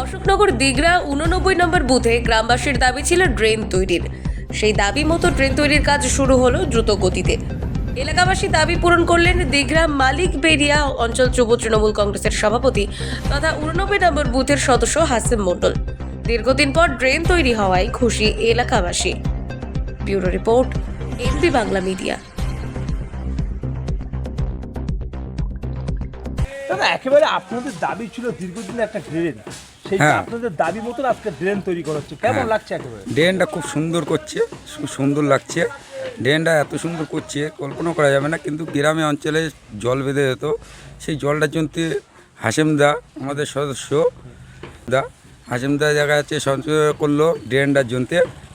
অশোকনগর দিগরা উননব্বই নম্বর বুথে গ্রামবাসীর দাবি ছিল ড্রেন তৈরির। সেই দাবি মতো ড্রেন তৈরির কাজ শুরু হলো দ্রুত গতিতে এলাকাবাসী দাবি পূরণ করলেন দিঘরা মালিক বেরিয়া অঞ্চল যুব তৃণমূল কংগ্রেসের সভাপতি তথা উননব্বই নম্বর বুথের সদস্য হাসিম মণ্ডল। দীর্ঘদিন পর ড্রেন তৈরি হওয়ায় খুশি এলাকাবাসী। Bureau report NP Bangla media. একেবারে আপনাদের দাবি ছিল দীর্ঘদিন একটা ড্রেন। সেই হ্যাঁ। আপনাদের দাবি মতন আজকে ড্রেন তৈরি করা হচ্ছে। কেমন হ্যাঁ। লাগছে একেবারে? ড্রেনটা খুব সুন্দর করছে খুব সুন্দর লাগছে। ড্রেনটা এত সুন্দর করছে কল্পনা করা যাবে না কিন্তু গ্রামে অঞ্চলে জল বেঁধে যেত। সেই জলটার জন্য হাসেম দা আমাদের সদস্য দা হাসেম দা জায়গা আছে সঞ্চয় করল ড্রেনটার জন্য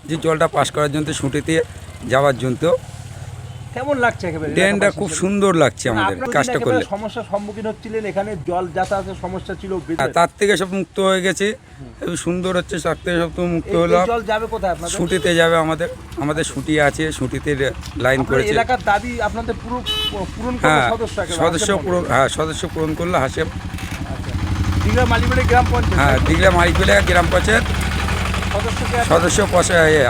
যে জলটা পাস করার জন্য শুটিতে যাওয়ার জন্য কেমন লাগছে একেবারে? ড্রেনটা খুব সুন্দর লাগছে মানে আমাদের কাজটা করলে। সমস্যার সম্মুখীন হচ্ছিলেন এখানে জল যাতায়াতের সমস্যা ছিল তার থেকে সব মুক্ত হয়ে গেছে। সুন্দর হচ্ছে তার থেকে সব মুক্ত হলো জল যাবে কোথায় আপনাদের? শুটিতে যাবে আমাদের আমাদের শুটি আছে শুটিতে লাইন করেছে। এলাকার দাবি আপনাদের পুরো পূরণ হ্যাঁ সদস্য সদস্য পূরণ হ্যাঁ সদস্য পূরণ করল হাসেম আচ্ছা। দীঘা গ্রাম পঞ্চায়েত হ্যাঁ গ্রাম পঞ্চায়েত। সদস্য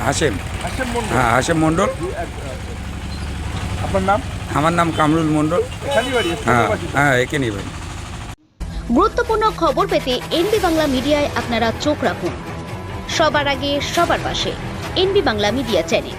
হাসেম। হাসেম মন্ডল হ্যাঁ হাসেম মণ্ডল। আপনার নাম? আমার নাম কামরুল মণ্ডল। এখানেই হ্যাঁ এখানেই বাড়ি। হ্যাঁ গুরুত্বপূর্ণ খবর পেতে এনবি বাংলা মিডিয়ায় আপনারা চোখ রাখুন। সবার আগে সবার পাশে এনবি বাংলা মিডিয়া চ্যানেল।